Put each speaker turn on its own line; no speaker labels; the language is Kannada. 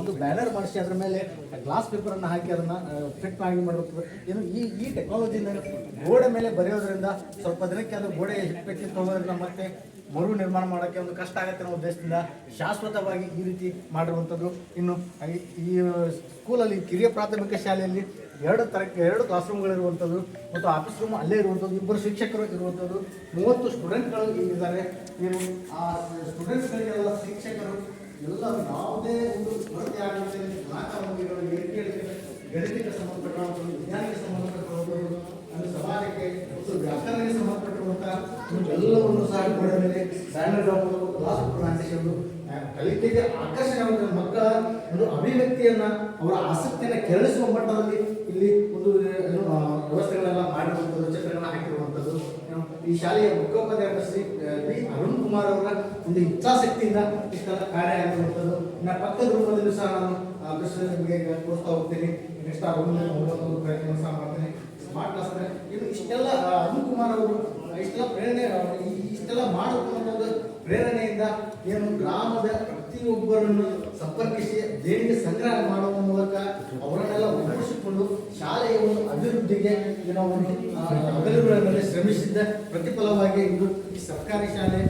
ಒಂದು ಬ್ಯಾನರ್ ಮಾಡಿಸಿ ಅದ್ರ ಮೇಲೆ ಗ್ಲಾಸ್ ಪೇಪರನ್ನು ಹಾಕಿ ಅದನ್ನ ಫಿಟ್ ಆಗಿ ಮಾಡಬೇಕು ಏನು ಈ ಈ ಟೆಕ್ನಾಲಜಿಯಿಂದ ಗೋಡೆ ಮೇಲೆ ಬರೆಯೋದ್ರಿಂದ ಸ್ವಲ್ಪ ದಿನಕ್ಕೆ ಅದು ಗೋಡೆ ಹಿಟ್ಬೇಕಿತ್ತು ಹೋಗೋದ್ರಿಂದ ಮತ್ತೆ ಮರು ನಿರ್ಮಾಣ ಮಾಡೋಕ್ಕೆ ಒಂದು ಕಷ್ಟ ಆಗುತ್ತೆ ಅನ್ನೋ ಉದ್ದೇಶದಿಂದ ಶಾಶ್ವತವಾಗಿ ಈ ರೀತಿ ಮಾಡಿರುವಂಥದ್ದು. ಇನ್ನು ಈ- ಸ್ಕೂಲಲ್ಲಿ ಕಿರಿಯ ಪ್ರಾಥಮಿಕ ಶಾಲೆಯಲ್ಲಿ ಎರಡು ತರ, ಎರಡು ಕ್ಲಾಸ್ ರೂಮ್ಗಳಿರುವಂಥದ್ದು ಮತ್ತು ಆಫೀಸ್ ರೂಮ್ ಅಲ್ಲೇ ಇರುವಂಥದ್ದು, ಇಬ್ಬರು ಶಿಕ್ಷಕರು ಇರುವಂಥದ್ದು. ಮೂವತ್ತು ಸ್ಟೂಡೆಂಟ್ಗಳು ಇದ್ದಾರೆ ಏನು ಆ ಸ್ಟೂಡೆಂಟ್ಸ್ಗಳಿಗೆಲ್ಲ ಶಿಕ್ಷಕರು ಎಲ್ಲ ಯಾವುದೇ ಗಣಿತಕ್ಕೆ ಸಂಬಂಧಪಟ್ಟಂಥದ್ದು ವಿಜ್ಞಾನಕ್ಕೆ ಸಂಬಂಧಪಟ್ಟಂಥದ್ದು ಅದು ಸಮಾಜಕ್ಕೆ ಮತ್ತು ವ್ಯಾಕರಣಕ್ಕೆ ಸಂಬಂಧಪಟ್ಟಿರುವಂಥ ಎಲ್ಲವನ್ನು ಸಹ ಗೋಡೆ ಮೇಲೆ ಬ್ಯಾನರ್ ಹಾಕೋದು ಕಲಿಕೆಗೆ ಆಕರ್ಷಣೆ ಮಕ್ಕಳ ಒಂದು ಅಭಿವ್ಯಕ್ತಿಯನ್ನ ಅವರ ಆಸಕ್ತಿಯನ್ನು ಕೆರಳಿಸುವ ಮಟ್ಟದಲ್ಲಿ ಇಲ್ಲಿ ಒಂದು ಏನು, ಆ, ವ್ಯವಸ್ಥೆಗಳೆಲ್ಲ ಮಾಡಿರುವಂಥದ್ದು ಚಿತ್ರಗಳನ್ನ ಹಾಕಿರುವಂಥದ್ದು ಏನು, ಈ ಶಾಲೆಯ ಮುಖ್ಯೋಪಾಧ್ಯಾಯ ಶ್ರೀ ಬಿ ಅರುಣ್ ಕುಮಾರ್ ಅವರ ಒಂದು ಇಚ್ಛಾಶಕ್ತಿಯಿಂದ ಇಷ್ಟೆಲ್ಲ ಕಾರ್ಯ ಆಗಿರುವಂಥದ್ದು ಇನ್ನು ಪಕ್ಕದ ರೂಪದಲ್ಲೂ ಸಹ ನಾನು ನಿಮಗೆ ತೋರಿಸ್ತಾ ಹೋಗ್ತೀನಿ. ನೆಕ್ಸ್ಟ್ ಆ ರೂಮ್ ಪ್ರಯತ್ನ ಸಹ ಮಾಡ್ತೀನಿ. ಸ್ಮಾರ್ಟ್ ಕ್ಲಾಸ್ ಅಂದ್ರೆ ಇದು ಇಷ್ಟೆಲ್ಲ ಅರುಣ್ ಕುಮಾರ್ ಅವರು ಇಷ್ಟೆಲ್ಲ ಪ್ರೇರಣೆ ಇಷ್ಟೆಲ್ಲ ಮಾಡುವಂಥದ್ದು ಪ್ರೇರಣೆಯಿಂದ ಏನು ಗ್ರಾಮದ ಪ್ರತಿಯೊಬ್ಬರನ್ನು ಸಂಪರ್ಕಿಸಿ, ದೇಣಿಗೆ ಸಂಗ್ರಹ ಮಾಡುವ ಮೂಲಕ ಅವರನ್ನೆಲ್ಲ ಒಗ್ಗೂಡಿಸಿಕೊಂಡು ಶಾಲೆಯ ಹಗಲುಗಳ ಮೇಲೆ ಶ್ರಮಿಸಿದ್ದ ಪ್ರತಿಫಲವಾಗಿ ಇಂದು ಈ ಸರ್ಕಾರಿ ಶಾಲೆ